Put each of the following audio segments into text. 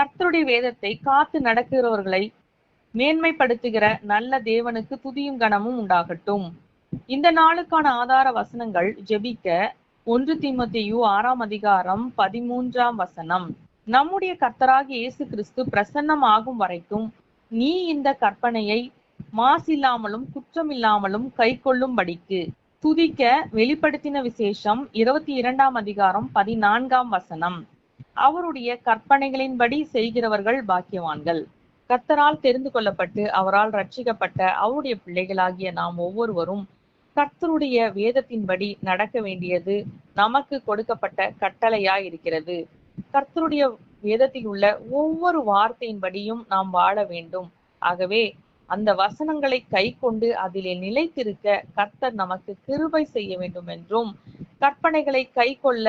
கர்த்தருடைய வேதத்தை காத்து நடக்கிறவர்களை மேன்மைப்படுத்துகிற நல்ல தேவனுக்கு துதியும் கனமும் உண்டாகட்டும். இந்த நாளுக்கான ஆதார வசனங்கள் ஜெபிக்க ஒன்று தீமோத்தேயு ஆறாம் அதிகாரம் பதிமூன்றாம் வசனம். நம்முடைய கர்த்தராகி இயேசு கிறிஸ்து பிரசன்னமாகும் வரைக்கும் நீ இந்த கற்பனையை மாசில்லாமலும் குற்றமில்லாமலும் கை கொள்ளும்படிக்கு துதிக்க வெளிப்படுத்தின விசேஷம் இருபத்தி இரண்டாம் அதிகாரம் பதினான்காம் வசனம். அவருடைய கற்பனைகளின்படி செய்கிறவர்கள் பாக்கியவான்கள். கத்தரால் தெரிந்து கொள்ளப்பட்டு அவரால் ரட்சிக்கப்பட்ட அவருடைய பிள்ளைகளாகிய நாம் ஒவ்வொருவரும் கர்த்தருடைய வேதத்தின்படி நடக்க வேண்டியது நமக்கு கொடுக்கப்பட்ட கட்டளையாய் இருக்கிறது கர்த்தருடைய வேதத்தில் உள்ள ஒவ்வொரு வார்த்தையின்படியும் நாம் வாழ வேண்டும். ஆகவே அந்த வசனங்களை கை கொண்டு அதிலே நிலைத்திருக்க கர்த்தர் நமக்கு கிருபை செய்ய வேண்டும் என்றும் கற்பனைகளை கை கொள்ள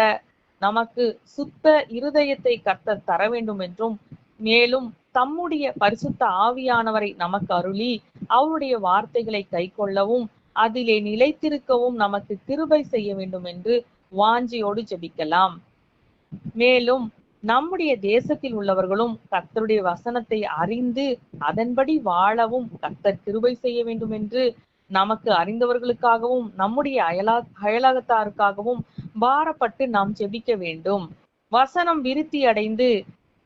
நமக்கு சுத்த இருதயத்தை கர்த்தர் தர வேண்டும் என்றும் மேலும் தம்முடைய பரிசுத்த ஆவியானவரை நமக்கு அருளி அவருடைய வார்த்தைகளை கை கொள்ளவும் அதிலே நிலைத்திருக்கவும் நமக்கு கிருபை செய்ய வேண்டும் என்று வாஞ்சியோடு ஜெபிக்கலாம். மேலும் நம்முடைய தேசத்தில் உள்ளவர்களும் கர்த்தருடைய வசனத்தை அறிந்து அதன்படி வாழவும் கர்த்தர் கிருபை செய்ய வேண்டும் என்று நமக்கு அறிந்தவர்களுக்காகவும் நம்முடைய அயலா அயலகத்தாருக்காகவும் பாரப்பட்டு நாம் ஜெபிக்க வேண்டும். வசனம் விருத்தி அடைந்து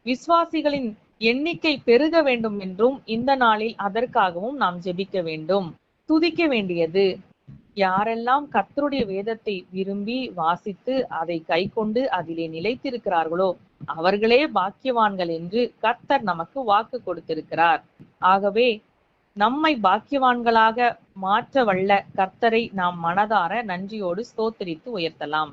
விசுவாசிகளின் எண்ணிக்கை பெருக வேண்டும் என்றும் இந்த நாளில் அதற்காகவும் நாம் ஜெபிக்க வேண்டும். துதிக்க வேண்டியது. யாரெல்லாம் கத்தருடைய வேதத்தை விரும்பி வாசித்து அதை கை கொண்டு அதிலே நிலைத்திருக்கிறார்களோ அவர்களே பாக்கியவான்கள் என்று கர்த்தர் நமக்கு வாக்கு கொடுத்திருக்கிறார். ஆகவே நம்மை பாக்கியவான்களாக மாற்ற வல்ல கர்த்தரை நாம் மனதார நன்றியோடு ஸ்தோத்திரித்து உயர்த்தலாம்.